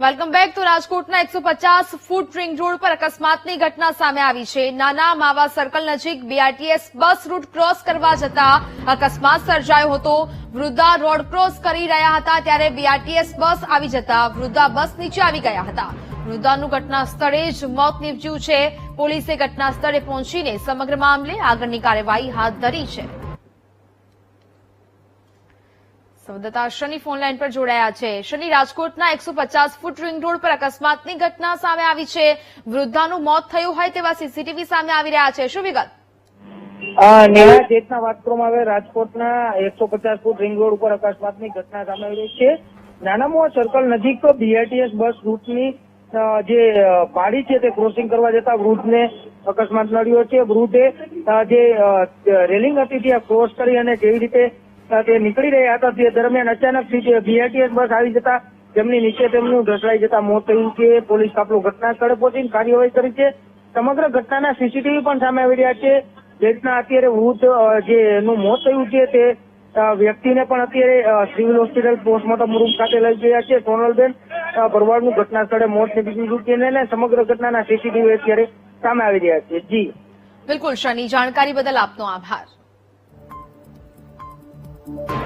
Welcome back તો રાજકોટના એકસો પચાસ ફૂટ રિંગ રોડ પર અકસ્માતની ઘટના સામે આવી છે. નાના માવા સર્કલ નજીક બીઆરટીએસ બસ રૂટ ક્રોસ કરવા જતા અકસ્માત સર્જાયો હતો. વૃદ્ધા રોડ ક્રોસ કરી રહ્યા હતા ત્યારે બીઆરટીએસ બસ આવી જતા વૃદ્ધા બસ નીચે આવી ગયા હતા. વૃદ્ધાનું ઘટના સ્થળે જ મોત નીપજ્યું છે. પોલીસે ઘટના સ્થળે પહોંચીને સમગ્ર મામલે આગળની કાર્યવાહી હાથ ધરી છે. સંવાદદાતા શનિ ફોનલાઈન પર જોડાયા છે. શનિ રાજકોટના એકસો ફૂટ રિંગ રોડ પર અકસ્માતની ઘટના સામે આવી છે. વૃદ્ધાનું મોત થયું હોય તેવા સીસીટીવી સામે આવી રહ્યા છે. શું વિગત? નેહા જેટના વાત કરવામાં આવે રાજકોટના એકસો પચાસ ફૂટ રિંગ રોડ ઉપર અકસ્માતની ઘટના સામે આવી રહી છે. નાનામોવા સર્કલ નજીક બીઆરટીએસ બસ રૂટની જે પાડી છે તે ક્રોસિંગ કરવા જતા વૃદ્ધને અકસ્માત નડ્યો છે. વૃદ્ધે જે રેલિંગ હતી ત્યાં ક્રોસ કરી અને જેવી રીતે તે નીકળી રહ્યા હતા. તે દરમિયાન અચાનક બીઆરટીએસ બસ આવી જતા તેમની નીચે તેમનું ઢસડાઈ જતા મોત થયું છે પોલીસ કાફલો ઘટના સ્થળે પહોંચીને કાર્યવાહી કરી છે. સમગ્ર ઘટનાના સીસીટીવી પણ સામે આવી રહ્યા છે. જે રીતના અત્યારે વૃદ્ધ અ, જે એનું મોત થયું છે તે વ્યક્તિને પણ અત્યારે સિવિલ હોસ્પિટલ પોસ્ટમોર્ટમ રૂમ ખાતે લઈ ગયા છે. સોનલબેન ભરવાડનું ઘટના સ્થળે મોત નીપજ્યું છે અને સમગ્ર ઘટનાના સીસીટીવી અત્યારે સામે આવી રહ્યા છે. જી. બિલકુલ શાની. જાણકારી બદલ આપનો આભાર. Thank you.